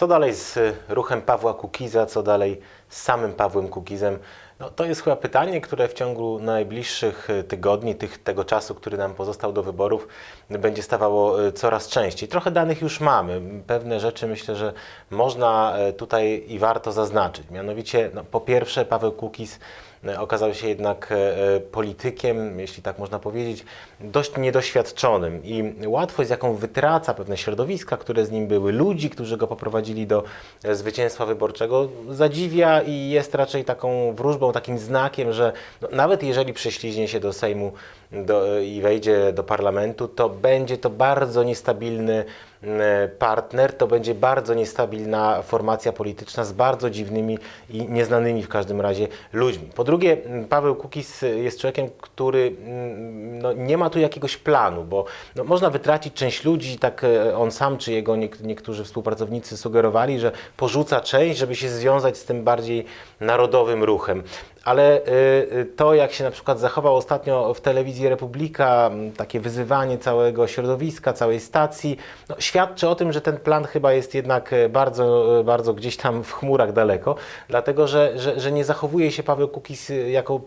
Co dalej z ruchem Pawła Kukiza, co dalej z samym Pawłem Kukizem? No, to jest chyba pytanie, które w ciągu najbliższych y, tygodni, tych, tego czasu, który nam pozostał do wyborów, będzie stawało y, coraz częściej. Trochę danych już mamy. Pewne rzeczy myślę, że można y, tutaj i warto zaznaczyć. Mianowicie, no, po pierwsze, Paweł Kukiz okazał się jednak politykiem, jeśli tak można powiedzieć, dość niedoświadczonym i łatwość, z jaką wytraca pewne środowiska, które z nim były, ludzi, którzy go poprowadzili do zwycięstwa wyborczego, zadziwia i jest raczej taką wróżbą, takim znakiem, że no, nawet jeżeli prześliźnie się do Sejmu do, i wejdzie do parlamentu, to będzie to bardzo niestabilny partner, to będzie bardzo niestabilna formacja polityczna z bardzo dziwnymi i nieznanymi w każdym razie ludźmi. Po drugie, Paweł Kukiz jest człowiekiem, który no, nie ma tu jakiegoś planu, bo no, można wytracić część ludzi, tak e, on sam czy jego niek- niektórzy współpracownicy sugerowali, że porzuca część, żeby się związać z tym bardziej narodowym ruchem. Ale y, to, jak się na przykład zachował ostatnio w telewizji Republika, takie wyzywanie całego środowiska, całej stacji, no, świadczy o tym, że ten plan chyba jest jednak e, bardzo, e, bardzo gdzieś tam w chmurach daleko, dlatego że, że, że nie zachowuje się Paweł Kukiz y, jako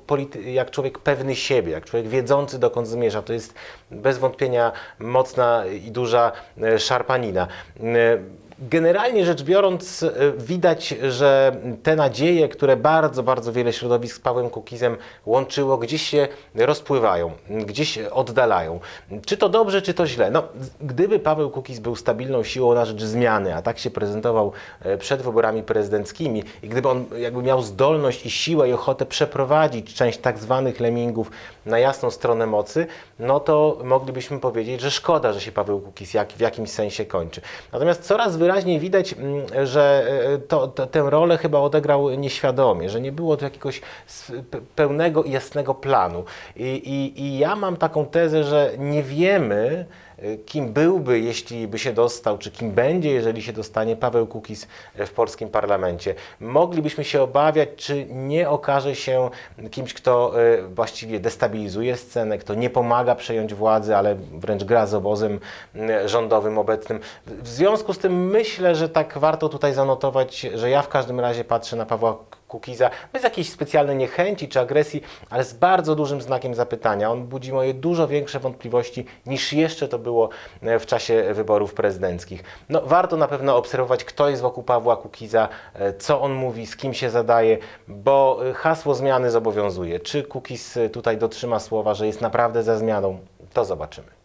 jak człowiek pewny siebie, jak człowiek wiedzący dokąd zmierza. To jest bez wątpienia mocna i duża e, szarpanina. Generalnie rzecz biorąc, e, widać, że te nadzieje, które bardzo, bardzo wiele środowisk z Pawłem Kukizem łączyło, gdzieś się rozpływają, gdzieś oddalają. Czy to dobrze, czy to źle? No, gdyby Paweł Kukiz był stabilną siłą na rzecz zmiany, a tak się prezentował e, przed wyborami prezydenckimi i gdyby on jakby miał zdolność i siłę i ochotę przeprowadzić część tak zwanych lemmingów na jasną stronę mocy, no to moglibyśmy powiedzieć, że szkoda, że się Paweł Kukiz jak, w jakimś sensie kończy. Natomiast coraz wyraźniej widać, mm, że e, to, to, tę rolę chyba odegrał nieświadomie, że nie było tu jakiegoś pełnego i jasnego planu. I, i, I ja mam taką tezę, że nie wiemy, y, kim byłby, jeśli by się dostał, czy kim będzie, jeżeli się dostanie Paweł Kukiz w polskim parlamencie. Moglibyśmy się obawiać, czy nie okaże się kimś, kto właściwie destabilizuje scenę, kto nie pomaga przejąć władzy, ale wręcz gra z obozem rządowym obecnym. W związku z tym myślę, że tak warto tutaj zanotować, że ja w każdym razie patrzę na Pawła Kukiza bez jakiejś specjalnej niechęci czy agresji, ale z bardzo dużym znakiem zapytania. On budzi moje dużo większe wątpliwości niż jeszcze to było e, w czasie wyborów prezydenckich. No, warto na pewno obserwować, kto jest wokół Pawła Kukiza, e, co on mówi, z kim się zadaje, bo e, hasło zmiany zobowiązuje. Czy Kukiz tutaj dotrzyma słowa, że jest naprawdę za zmianą? To zobaczymy.